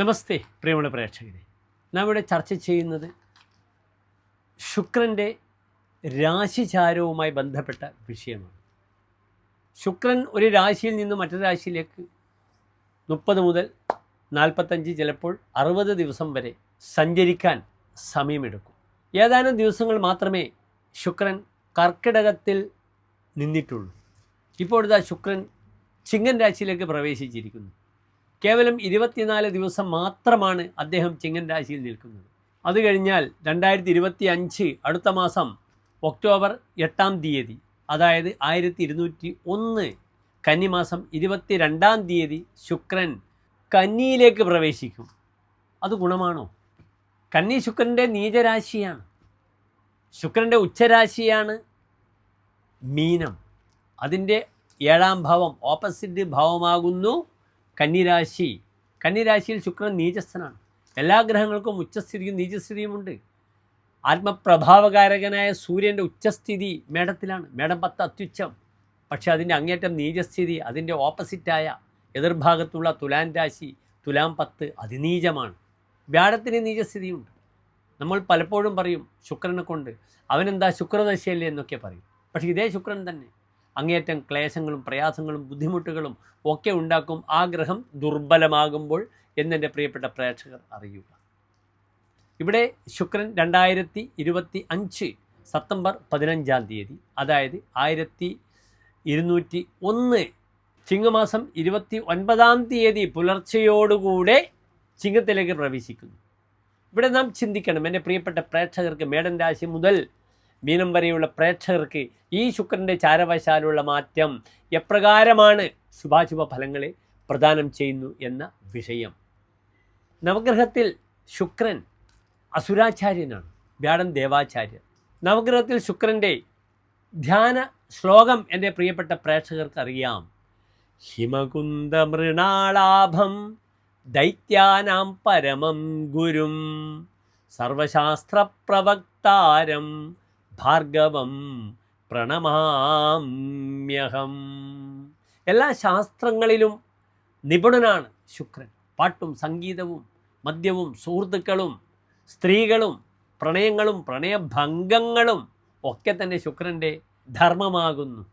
നമസ്തേ പ്രിയമുള്ള പ്രേക്ഷകരെ. നാം ഇവിടെ ചർച്ച ചെയ്യുന്നത് ശുക്രന്റെ രാശിചാരവുമായി ബന്ധപ്പെട്ട വിഷയമാണ്. ശുക്രൻ ഒരു രാശിയിൽ നിന്ന് മറ്റൊരു രാശിയിലേക്ക് മുപ്പത് മുതൽ നാൽപ്പത്തഞ്ച് ചിലപ്പോൾ അറുപത് ദിവസം വരെ സഞ്ചരിക്കാൻ സമയമെടുക്കും. ഏതാനും ദിവസങ്ങൾ മാത്രമേ ശുക്രൻ കർക്കിടകത്തിൽ നിന്നിട്ടുള്ളൂ. ഇപ്പോഴത്തെ ശുക്രൻ ചിങ്ങൻ രാശിയിലേക്ക് പ്രവേശിച്ചിരിക്കുന്നു. കേവലം ഇരുപത്തിനാല് ദിവസം മാത്രമാണ് അദ്ദേഹം ചിങ്ങൻ രാശിയിൽ നിൽക്കുന്നത്. അത് കഴിഞ്ഞാൽ രണ്ടായിരത്തി ഇരുപത്തി അഞ്ച് അടുത്ത മാസം ഒക്ടോബർ എട്ടാം തീയതി അതായത് ആയിരത്തി ഇരുന്നൂറ്റി ഒന്ന് കന്നിമാസം ഇരുപത്തി രണ്ടാം തീയതി ശുക്രൻ കന്നിയിലേക്ക് പ്രവേശിക്കും. അത് ഗുണമാണോ? കന്നി ശുക്രന്റെ നീചരാശിയാണ്. ശുക്രന്റെ ഉച്ചരാശിയാണ് മീനം. അതിന്റെ ഏഴാം ഭാവം ഓപ്പോസിറ്റ് ഭാവമാകുന്നു കന്നിരാശി. കന്നിരാശിയിൽ ശുക്രൻ നീചസ്ഥനാണ്. എല്ലാ ഗ്രഹങ്ങൾക്കും ഉച്ചസ്ഥിതിയും നീചസ്ഥിതിയുമുണ്ട് ആത്മപ്രഭാവകാരകനായ സൂര്യന്റെ ഉച്ചസ്ഥിതി മേടത്തിലാണ്. മേടം പത്ത് അത്യുച്ചം. പക്ഷേ അതിന്റെ അങ്ങേറ്റം നീചസ്ഥിതി അതിന്റെ ഓപ്പോസിറ്റായ എതിർഭാഗത്തുള്ള തുലാൻ രാശി തുലാം പത്ത് അതിനീചമാണ്. വ്യാഴത്തിന് നീചസ്ഥിതിയുണ്ട്. നമ്മൾ പലപ്പോഴും പറയും ശുക്രനെ കൊണ്ട്. അവനെന്താ ശുക്രദശയല്ലേ എന്നൊക്കെ പറയും. പക്ഷേ ഇതേ ശുക്രൻ തന്നെ. അങ്ങേയറ്റം ക്ലേശങ്ങളും പ്രയാസങ്ങളും ബുദ്ധിമുട്ടുകളും ഒക്കെ ഉണ്ടാക്കും ആ ഗ്രഹം ദുർബലമാകുമ്പോൾ എന്നെന്റെ പ്രിയപ്പെട്ട പ്രേക്ഷകർ അറിയുക. ഇവിടെ ശുക്രൻ രണ്ടായിരത്തി ഇരുപത്തി അഞ്ച് സെപ്റ്റംബർ പതിനഞ്ചാം തീയതി അതായത് ആയിരത്തി ഇരുന്നൂറ്റി ഒന്ന് ചിങ്ങമാസം ഇരുപത്തി ഒൻപതാം തീയതി പുലർച്ചയോടുകൂടെ ചിങ്ങത്തിലേക്ക് പ്രവേശിക്കുന്നു. ഇവിടെ നാം ചിന്തിക്കണം എന്റെ പ്രിയപ്പെട്ട പ്രേക്ഷകർക്ക് മേടൻ രാശി മുതൽ മീനം വരെയുള്ള പ്രേക്ഷകർക്ക് ഈ ശുക്രന്റെ ചാരവശാലുള്ള മാറ്റം എപ്രകാരമാണ് ശുഭാശുഭ ഫലങ്ങളെ പ്രദാനം ചെയ്യുന്നു എന്ന വിഷയം. നവഗ്രഹത്തിൽ ശുക്രൻ അസുരാചാര്യനാണ് വ്യാഴൻ ദേവാചാര്യൻ. നവഗ്രഹത്തിൽ ശുക്രന്റെ ധ്യാന ശ്ലോകം എന്റെ പ്രിയപ്പെട്ട പ്രേക്ഷകർക്ക് അറിയാം. ഹിമകുന്ദമൃണാളാഭം ദൈത്യാനാം പരമം ഗുരും. സർവശാസ്ത്രപ്രവക്താരം ഭാർഗവം പ്രണമാമ്യഹം. എല്ലാ ശാസ്ത്രങ്ങളിലും നിപുണനാണ് ശുക്രൻ. പാട്ടും സംഗീതവും മദ്യവും സുഹൃത്തുക്കളും സ്ത്രീകളും പ്രണയങ്ങളും പ്രണയഭംഗങ്ങളും ഒക്കെ തന്നെ ശുക്രന്റെ ധർമ്മമാകുന്നു.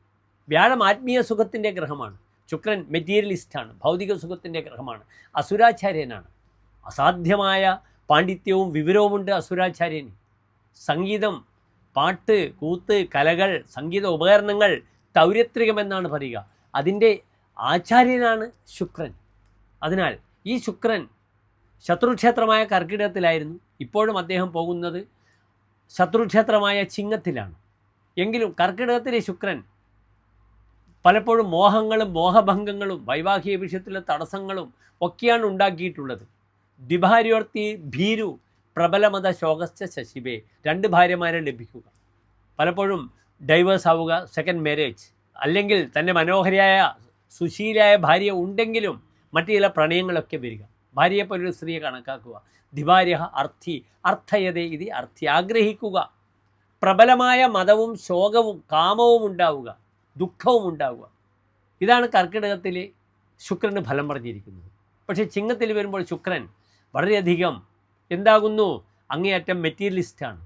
വ്യാഴം ആത്മീയ സുഖത്തിന്റെ ഗ്രഹമാണ്. ശുക്രൻ മെറ്റീരിയലിസ്റ്റാണ് ഭൗതിക സുഖത്തിന്റെ ഗ്രഹമാണ്. അസുരാചാര്യനാണ്. അസാധ്യമായ പാണ്ഡിത്യവും വിവരവുമുണ്ട് അസുരാചാര്യന്. സംഗീതം പാട്ട് കൂത്ത് കലകൾ സംഗീത ഉപകരണങ്ങൾ തൗര്യത്രികമെന്നാണ് പറയുക. അതിന്റെ ആചാര്യനാണ് ശുക്രൻ. അതിനാൽ ഈ ശുക്രൻ ശത്രുക്ഷേത്രമായ കർക്കിടകത്തിലായിരുന്നു. ഇപ്പോഴും അദ്ദേഹം പോകുന്നത് ശത്രുക്ഷേത്രമായ ചിങ്ങത്തിലാണ്. എങ്കിലും കർക്കിടകത്തിലെ ശുക്രൻ പലപ്പോഴും മോഹങ്ങളും മോഹഭംഗങ്ങളും വൈവാഹിക വിഷയത്തിലെ തടസ്സങ്ങളും ഒക്കെയാണ് ഉണ്ടാക്കിയിട്ടുള്ളത്. ദ്വിഭാര്യോർത്തി ഭീരു പ്രബലമത ശോകസ്ഥ ശശിബേ രണ്ട് ഭാര്യമാരെ ലഭിക്കുക. പലപ്പോഴും ഡൈവേഴ്സ് ആവുക സെക്കൻഡ് മാരേജ് അല്ലെങ്കിൽ തന്റെ മനോഹരിയായ സുശീലായ ഭാര്യ ഉണ്ടെങ്കിലും മറ്റു ചില പ്രണയങ്ങളൊക്കെ വരിക. ഭാര്യയെപ്പോലൊരു സ്ത്രീയെ കണക്കാക്കുക. ദിവാര്യ അർത്ഥി അർത്ഥയത ഇത് അർത്ഥി. ആഗ്രഹിക്കുക. പ്രബലമായ മതവും ശോകവും കാമവും ഉണ്ടാവുക. ദുഃഖവും ഉണ്ടാവുക. ഇതാണ് കർക്കിടകത്തിൽ ശുക്രന് ഫലം പറഞ്ഞിരിക്കുന്നത്. പക്ഷേ ചിങ്ങത്തിൽ വരുമ്പോൾ ശുക്രൻ വളരെയധികം എന്താകുന്നു? അങ്ങേയറ്റം മെറ്റീരിയലിസ്റ്റാണ്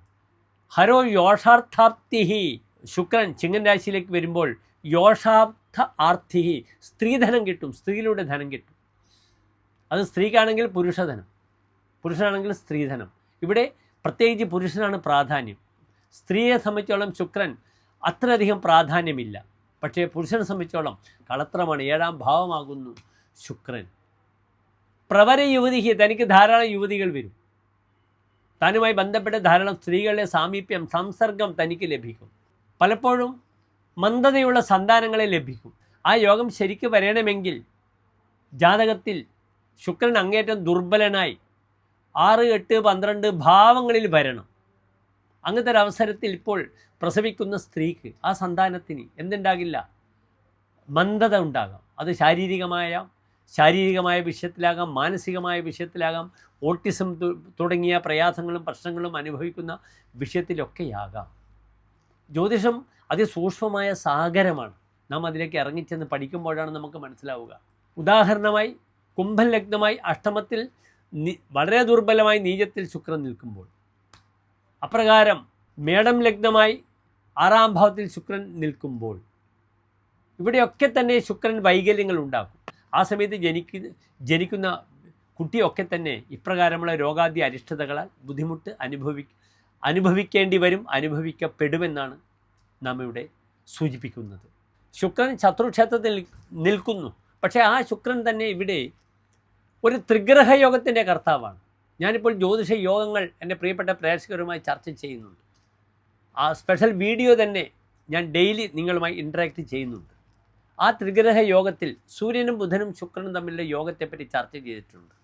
ഹരോ യോഷാർത്ഥാപ്തിഹി ശുക്രൻ ചിങ്ങൻ രാശിയിലേക്ക് വരുമ്പോൾ യോഷാർത്ഥ ആർത്ഥിഹി. സ്ത്രീധനം കിട്ടും സ്ത്രീയിലൂടെ ധനം കിട്ടും. അത് സ്ത്രീക്കാണെങ്കിൽ പുരുഷധനം പുരുഷനാണെങ്കിൽ സ്ത്രീധനം ഇവിടെ പ്രത്യേകിച്ച് പുരുഷനാണ് പ്രാധാന്യം. സ്ത്രീയെ സംബന്ധിച്ചോളം ശുക്രൻ അത്രയധികം പ്രാധാന്യമില്ല. പക്ഷേ പുരുഷനെ സംബന്ധിച്ചോളം കളത്രമാണ് ഏഴാം ഭാവമാകുന്നു ശുക്രൻ. പ്രവര യുവതിക്ക് തനിക്ക് ധാരാളം യുവതികൾ വരും. താനുമായി ബന്ധപ്പെട്ട ധാരാളം സ്ത്രീകളുടെ സാമീപ്യം സംസർഗം തനിക്ക് ലഭിക്കും. പലപ്പോഴും മന്ദതയുള്ള സന്താനങ്ങളെ ലഭിക്കും. ആ യോഗം ശരിക്ക് വരണമെങ്കിൽ ജാതകത്തിൽ ശുക്രൻ അങ്ങേറ്റം ദുർബലനായി ആറ് എട്ട് പന്ത്രണ്ട് ഭാവങ്ങളിൽ വരണം. അങ്ങനത്തെ ഒരു അവസരത്തിൽ ഇപ്പോൾ പ്രസവിക്കുന്ന സ്ത്രീക്ക് ആ സന്താനത്തിന് എന്തുണ്ടാകില്ല? മന്ദത ഉണ്ടാകാം. അത് ശാരീരികമായ ശാരീരികമായ വിഷയത്തിലാകാം മാനസികമായ വിഷയത്തിലാകാം ഓട്ടിസം തുടങ്ങിയ പ്രയാസങ്ങളും പ്രശ്നങ്ങളും അനുഭവിക്കുന്ന വിഷയത്തിലൊക്കെയാകാം. ജ്യോതിഷം അതിസൂക്ഷ്മമായ സാഗരമാണ്. നാം അതിലേക്ക് ഇറങ്ങിച്ചെന്ന് പഠിക്കുമ്പോഴാണ് നമുക്ക് മനസ്സിലാവുക. ഉദാഹരണമായി കുംഭൻ ലഗ്നമായി അഷ്ടമത്തിൽ വളരെ ദുർബലമായി നീചത്തിൽ ശുക്രൻ നിൽക്കുമ്പോൾ. അപ്രകാരം മേടം ലഗ്നമായി ആറാം ഭാവത്തിൽ ശുക്രൻ നിൽക്കുമ്പോൾ. ഇവിടെയൊക്കെ തന്നെ ശുക്രൻ വൈകല്യങ്ങൾ ഉണ്ടാക്കും. ആ സമയത്ത് ജനിക്കുന്ന ജനിക്കുന്ന കുട്ടിയൊക്കെ തന്നെ ഇപ്രകാരമുള്ള രോഗാദ്യ അരിഷ്ടതകളാൽ ബുദ്ധിമുട്ട് അനുഭവി അനുഭവിക്കേണ്ടി വരും അനുഭവിക്കപ്പെടുമെന്നാണ് നാം ഇവിടെ സൂചിപ്പിക്കുന്നത്. ശുക്രൻ ശത്രുക്ഷേത്രത്തിൽ നിൽക്കുന്നു. പക്ഷേ ആ ശുക്രൻ തന്നെ ഇവിടെ ഒരു ത്രിഗ്രഹ യോഗത്തിന്റെ കർത്താവാണ്. ഞാനിപ്പോൾ ജ്യോതിഷ യോഗങ്ങൾ എന്റെ പ്രിയപ്പെട്ട പ്രേക്ഷകരുമായി ചർച്ച ചെയ്യുന്നുണ്ട്. ആ സ്പെഷ്യൽ വീഡിയോ തന്നെ ഞാൻ ഡെയിലി നിങ്ങളുമായി ഇൻട്രാക്ട് ചെയ്യുന്നുണ്ട്. ആ ത്രിഗ്രഹ യോഗത്തിൽ സൂര്യനും ബുധനും ശുക്രനും തമ്മിലുള്ള യോഗത്തെപ്പറ്റി ചർച്ച ചെയ്തിട്ടുണ്ട്.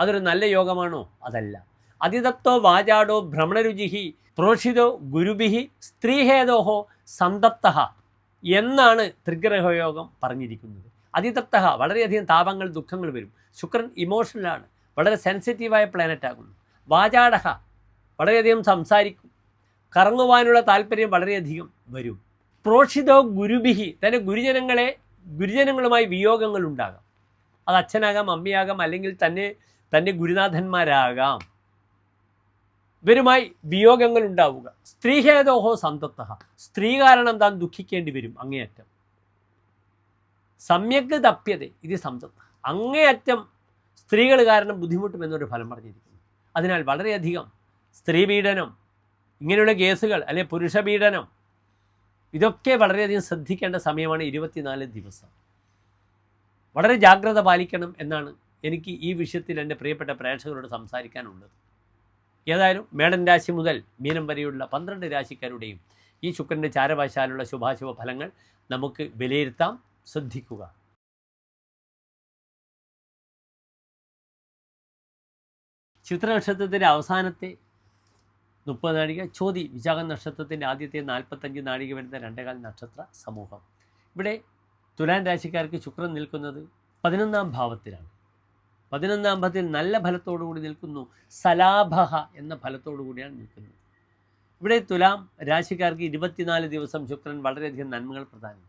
അതൊരു നല്ല യോഗമാണോ? അതല്ല. അതിതപ്തോ വാചാടോ ഭ്രമണരുചിഹി പ്രോഷിതോ ഗുരുബിഹി സ്ത്രീഹേദോഹോ സന്തപ്ത എന്നാണ് ത്രിഗ്രഹ യോഗം പറഞ്ഞിരിക്കുന്നത്. അതിതപ്ത വളരെയധികം താപങ്ങൾ ദുഃഖങ്ങൾ വരും. ശുക്രൻ ഇമോഷണലാണ് വളരെ സെൻസിറ്റീവായ പ്ലാനറ്റ് ആകുന്നു. വാചാടഹ വളരെയധികം സംസാരിക്കും. കറങ്ങുവാനുള്ള താല്പര്യം വളരെയധികം വരും. പ്രോഷിതോ ഗുരുബിഹി തന്റെ ഗുരുജനങ്ങളെ ഗുരുജനങ്ങളുമായി വിയോഗങ്ങൾ ഉണ്ടാകാം. അത് അച്ഛനാകാം അമ്മയാകാം അല്ലെങ്കിൽ തന്നെ തന്റെ ഗുരുനാഥന്മാരാകാം. ഇവരുമായി വിയോഗങ്ങൾ ഉണ്ടാവുക. സ്ത്രീഹേതോഹോ സന്തത്ത സ്ത്രീ കാരണം താൻ ദുഃഖിക്കേണ്ടി വരും അങ്ങേയറ്റം. സമ്യക് തപ്യത ഇത് സംതത്ത അങ്ങേയറ്റം സ്ത്രീകൾ കാരണം ബുദ്ധിമുട്ടുമെന്നൊരു ഫലം പറഞ്ഞിരിക്കുന്നു. അതിനാൽ വളരെയധികം സ്ത്രീപീഡനം ഇങ്ങനെയുള്ള കേസുകൾ അല്ലെ പുരുഷപീഡനം ഇതൊക്കെ വളരെയധികം ശ്രദ്ധിക്കേണ്ട സമയമാണ് ഇരുപത്തിനാല് ദിവസം. വളരെ ജാഗ്രത പാലിക്കണം എന്നാണ് എനിക്ക് ഈ വിഷയത്തിൽ എന്റെ പ്രിയപ്പെട്ട പ്രേക്ഷകരോട് സംസാരിക്കാനുള്ളത്. ഏതായാലും മേടൻ രാശി മുതൽ മീനം വരെയുള്ള പന്ത്രണ്ട് രാശിക്കാരുടെയും ഈ ശുക്രന്റെ ചാരവശാലുള്ള ശുഭാശുഭ ഫലങ്ങൾ നമുക്ക് വിലയിരുത്താം. ശ്രദ്ധിക്കുക. ചിത്രനക്ഷത്രത്തിന്റെ അവസാനത്തെ മുപ്പത് നാഴിക ചോതി വിശാഖ നക്ഷത്രത്തിന്റെ ആദ്യത്തെ നാൽപ്പത്തഞ്ച് നാഴിക വരുന്ന രണ്ടേകാൽ നക്ഷത്ര സമൂഹം. ഇവിടെ തുലാൻ രാശിക്കാർക്ക് ശുക്രൻ നിൽക്കുന്നത് പതിനൊന്നാം ഭാവത്തിലാണ്. പതിനൊന്നാം ഭാവത്തിൽ നല്ല ഫലത്തോടു കൂടി നിൽക്കുന്നു സലാഭഹ എന്ന ഫലത്തോടു കൂടിയാണ് നിൽക്കുന്നത്. ഇവിടെ തുലാം രാശിക്കാർക്ക് ഇരുപത്തിനാല് ദിവസം ശുക്രൻ വളരെയധികം നന്മകൾ പ്രദാനം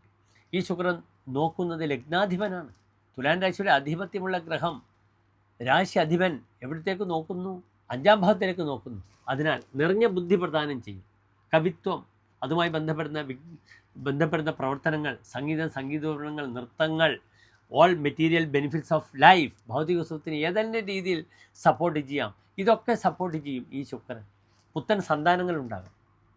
ഈ ശുക്രൻ നോക്കുന്നത് ലഗ്നാധിപനാണ്. തുലാൻ രാശിയുടെ അധിപത്യമുള്ള ഗ്രഹം രാശി അധിപൻ എവിടത്തേക്ക് നോക്കുന്നു? അഞ്ചാം ഭാഗത്തിലേക്ക് നോക്കുന്നു. അതിനാൽ നിറഞ്ഞ ബുദ്ധി പ്രദാനം ചെയ്യും. കവിത്വം അതുമായി ബന്ധപ്പെടുന്ന ബന്ധപ്പെടുന്ന പ്രവർത്തനങ്ങൾ സംഗീതം സംഗീതോപകരണങ്ങൾ നൃത്തങ്ങൾ all material benefits of life ഭൗതിക സുഖത്തിന് ഏതെല്ലാം രീതിയിൽ സപ്പോർട്ട് ചെയ്യാം? ഇതൊക്കെ സപ്പോർട്ട് ചെയ്യും ഈ ശുക്രൻ. പുത്തൻ സന്താനങ്ങൾ ഉണ്ടാകും.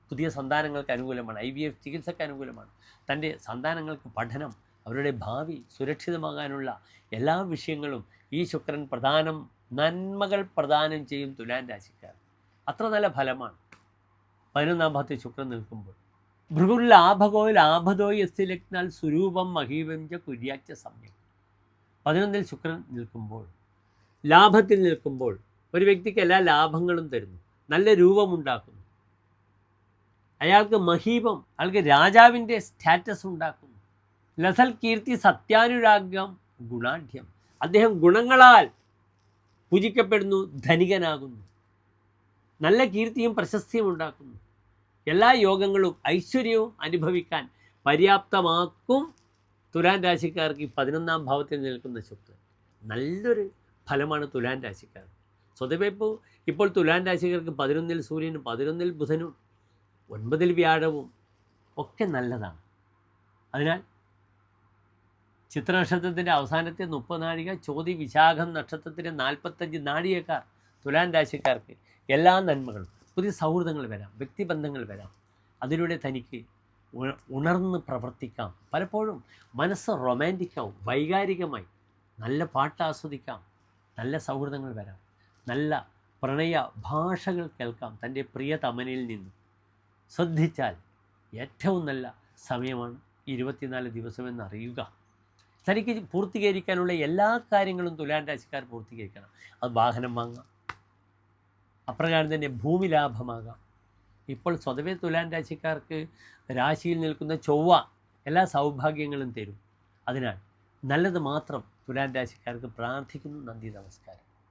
പുതിയ സന്താനങ്ങൾക്ക് അനുകൂലമാണ്. ഐ വി എഫ് ചികിത്സയ്ക്ക് അനുകൂലമാണ്. തന്റെ സന്താനങ്ങൾക്ക് പഠനം അവരുടെ ഭാവി സുരക്ഷിതമാകാനുള്ള എല്ലാ വിഷയങ്ങളും ഈ ശുക്രൻ പ്രധാനം നന്മകൾ പ്രദാനം ചെയ്യും തുലാൻ രാശിക്കാർ. അത്ര നല്ല ഫലമാണ്. പതിനൊന്നാം ഭാഗത്ത് ശുക്രൻ നിൽക്കുമ്പോൾ. ഭൃഗുൽ ലാഭകോ ലാഭതോ യസ്തി ലഗ്നാൽ സ്വരൂപം മഹീവഞ്ച കുര്യാച്ച സമ്യം പതിനൊന്നിൽ ശുക്രൻ നിൽക്കുമ്പോൾ ലാഭത്തിൽ നിൽക്കുമ്പോൾ ഒരു വ്യക്തിക്ക് എല്ലാ ലാഭങ്ങളും തരുന്നു. നല്ല രൂപമുണ്ടാക്കുന്നു. അയാൾക്ക് മഹീപം അയാൾക്ക് രാജാവിന്റെ സ്റ്റാറ്റസ് ഉണ്ടാക്കുന്നു. ലസൽ കീർത്തി സത്യാനുരാഗം ഗുണാഢ്യം. അദ്ദേഹം ഗുണങ്ങളാൽ പൂജിക്കപ്പെടുന്നു ധനികനാകുന്നു. നല്ല കീർത്തിയും പ്രശസ്തിയും ഉണ്ടാക്കുന്നു. എല്ലാ യോഗങ്ങളും ഐശ്വര്യവും അനുഭവിക്കാൻ പര്യാപ്തമാക്കും. തുലാൻ രാശിക്കാർക്ക് ഈ പതിനൊന്നാം ഭാവത്തിൽ നിൽക്കുന്ന ശുക്രൻ നല്ലൊരു ഫലമാണ് തുലാൻ രാശിക്കാർ സ്വതവേ ഇപ്പോൾ ഇപ്പോൾ തുലാൻ രാശിക്കാർക്ക് പതിനൊന്നിൽ സൂര്യനും പതിനൊന്നിൽ ബുധനും ഒൻപതിൽ വ്യാഴവും ഒക്കെ നല്ലതാണ്. അതിനാൽ ചിത്ര നക്ഷത്രത്തിന്റെ അവസാനത്തെ മുപ്പത് നാഴിക ചോതി വിശാഖം നക്ഷത്രത്തിന്റെ നാൽപ്പത്തഞ്ച് നാഴികക്കാർ തുലാൻ രാശിക്കാർക്ക് എല്ലാ നന്മകളും പുതിയ സൗഹൃദങ്ങൾ വരാം വ്യക്തിബന്ധങ്ങൾ വരാം. അതിലൂടെ തനിക്ക് ഉണർന്ന് പ്രവർത്തിക്കാം. പലപ്പോഴും മനസ്സ് റൊമാന്റിക്കാവും വൈകാരികമായി നല്ല പാട്ട് ആസ്വദിക്കാം നല്ല സൗഹൃദങ്ങൾ വരാം നല്ല പ്രണയ ഭാഷകൾ കേൾക്കാം തന്റെ പ്രിയ തമനിൽ നിന്നും. ശ്രദ്ധിച്ചാൽ ഏറ്റവും നല്ല സമയമാണ് ഇരുപത്തിനാല് ദിവസമെന്ന് അറിയുക. തനിക്ക് പൂർത്തീകരിക്കാനുള്ള എല്ലാ കാര്യങ്ങളും തുലാൻ രാശിക്കാർ പൂർത്തീകരിക്കണം. അത് വാഹനം വാങ്ങാം. അപ്രകാരം തന്നെ ഭൂമി ലാഭമാകാം. ഇപ്പോൾ സ്വതവേ തുലാൻ രാശിക്കാർക്ക് രാശിയിൽ നിൽക്കുന്ന ചൊവ്വ എല്ലാ സൗഭാഗ്യങ്ങളും തരും. അതിനാൽ നല്ലത് മാത്രം തുലാൻ രാശിക്കാർക്ക് പ്രാർത്ഥിക്കുന്നു. നന്ദി നമസ്കാരം.